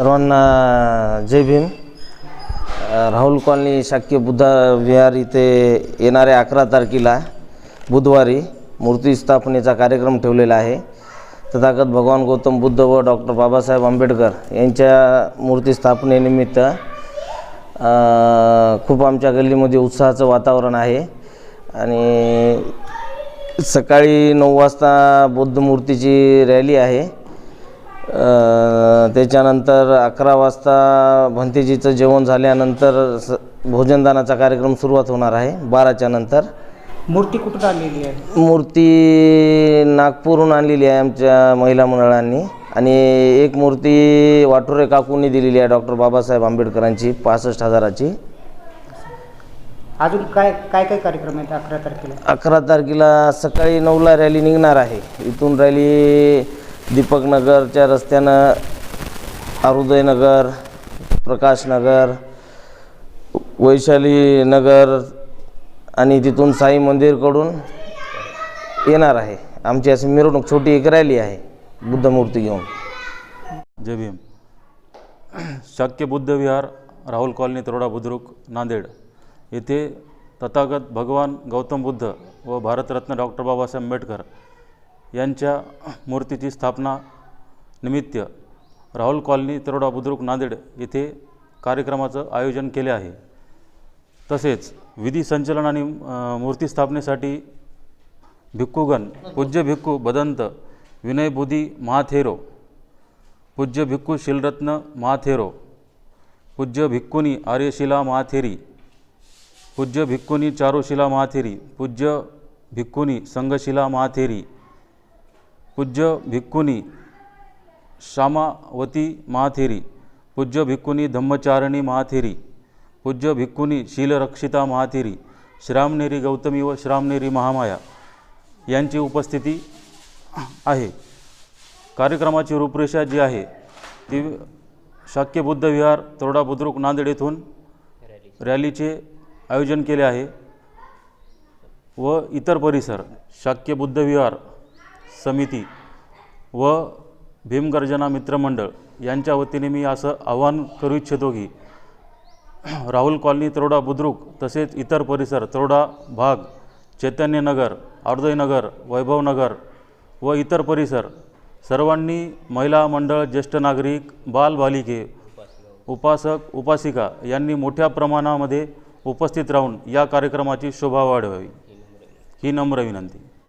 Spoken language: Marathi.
सर्वांना जय भीम. राहुल कॉलनी शाक्य बुद्धा विहार इथे येणाऱ्या अकरा तारखेला बुधवारी मूर्ती स्थापनेचा कार्यक्रम ठेवलेला आहे. तथागत भगवान गौतम बुद्ध व डॉक्टर बाबासाहेब आंबेडकर यांच्या मूर्ती स्थापनेनिमित्त खूप आमच्या गल्लीमध्ये उत्साहाचं वातावरण आहे. आणि सकाळी नऊ वाजता बुद्ध मूर्तीची रॅली आहे. त्याच्यानंतर अकरा वाजता भंतेजीचं जेवण झाल्यानंतर स भोजनदानाचा कार्यक्रम सुरुवात होणार आहे बाराच्या नंतर. मूर्ती कुठून आणलेली आहे? मूर्ती नागपूरहून आणलेली आहे आमच्या महिला मंडळांनी. आणि एक मूर्ती वाटोरे काकूंनी दिलेली आहे डॉक्टर बाबासाहेब आंबेडकरांची पासष्ट हजाराची. अजून काय काय काय कार्यक्रम आहेत अकरा तारखेला? अकरा तारखेला सकाळी नऊला रॅली निघणार आहे. इथून रॅली दीपकनगरच्या रस्त्यानं अरुदयनगर प्रकाशनगर वैशाली नगर आणि तिथून साई मंदिरकडून येणार आहे. आमची अशी मिरवणूक छोटी एक रॅली आहे बुद्धमूर्ती घेऊन. जय भीम. शाक्य बुद्ध विहार राहुल कॉलनी तरोडा बुद्रुक नांदेड. येथे तथागत भगवान गौतम बुद्ध व भारतरत्न डॉक्टर बाबासाहेब आंबेडकर यांच्या मूर्तीची स्थापना निमित्त राहुल कॉलनी तरोडा बुद्रुक नांदेड येथे कार्यक्रमाचं आयोजन केले आहे. तसेच विधी संचलन आणि मूर्ती स्थापनेसाठी भिक्खूगण पूज्य भिक्खू बदंत विनयबुधी महाथेरो पूज्य भिक्खू शिलरत्न महाथेरो पूज्य भिक्खुनी आर्यशिला महाथेरी पूज्य भिक्खुनी चारुशिला महाथेरी पूज्य भिक्खुनी संघशिला महाथेरी पूज्य भिक्खुनी श्यामावती महाथेरी पूज्य भिक्खुनी धम्मचारिणी महाथेरी पूज्य भिक्कुनी शीलरक्षिता महाथेरी श्रामनेरी गौतमी व श्रामनेरी महामाया यांची उपस्थिती आहे. कार्यक्रमाची रूपरेषा जी आहे ती शाक्य बुद्ध विहार तोरडा बुद्रुक नांदेड येथून रॅलीचे आयोजन केले आहे व इतर परिसर शाक्य बुद्ध विहार समिती व भीमगर्जना मित्रमंडळ यांच्या वतीने मी असं आवाहन करू इच्छितो की राहुल कॉलनी तरोडा बुद्रुक तसेच इतर परिसर तरोडा भाग चैतन्यनगर अर्दयनगर वैभवनगर व इतर परिसर सर्वांनी महिला मंडळ ज्येष्ठ नागरिक बालबालिके उपासक उपासिका यांनी मोठ्या प्रमाणामध्ये उपस्थित राहून या कार्यक्रमाची शोभा वाढवावी. ही नम्र विनंती.